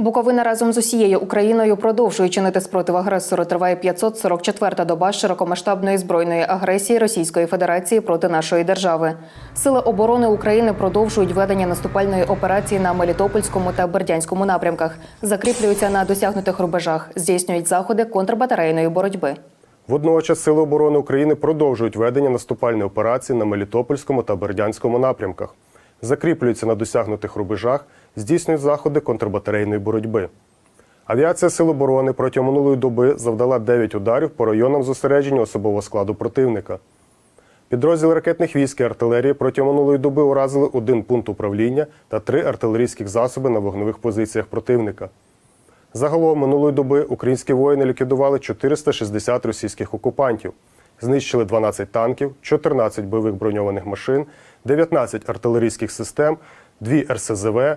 Буковина разом з усією Україною продовжує чинити спротив агресору. Триває 544-та доба широкомасштабної збройної агресії Російської Федерації проти нашої держави. Сили оборони України продовжують ведення наступальної операції на Мелітопольському та Бердянському напрямках, закріплюються на досягнутих рубежах, здійснюють заходи контрбатарейної боротьби. Водночас Сили оборони України продовжують ведення наступальної операції на Мелітопольському та Бердянському напрямках, закріплюються на досягнутих рубежах, здійснюють заходи контрбатарейної боротьби. Авіація Сил оборони протягом минулої доби завдала 9 ударів по районам зосередження особового складу противника. Підрозділи ракетних військ і артилерії протягом минулої доби уразили один пункт управління та три артилерійських засоби на вогневих позиціях противника. Загалом минулої доби українські воїни ліквідували 460 російських окупантів, знищили 12 танків, 14 бойових броньованих машин, 19 артилерійських систем, 2 РСЗВ,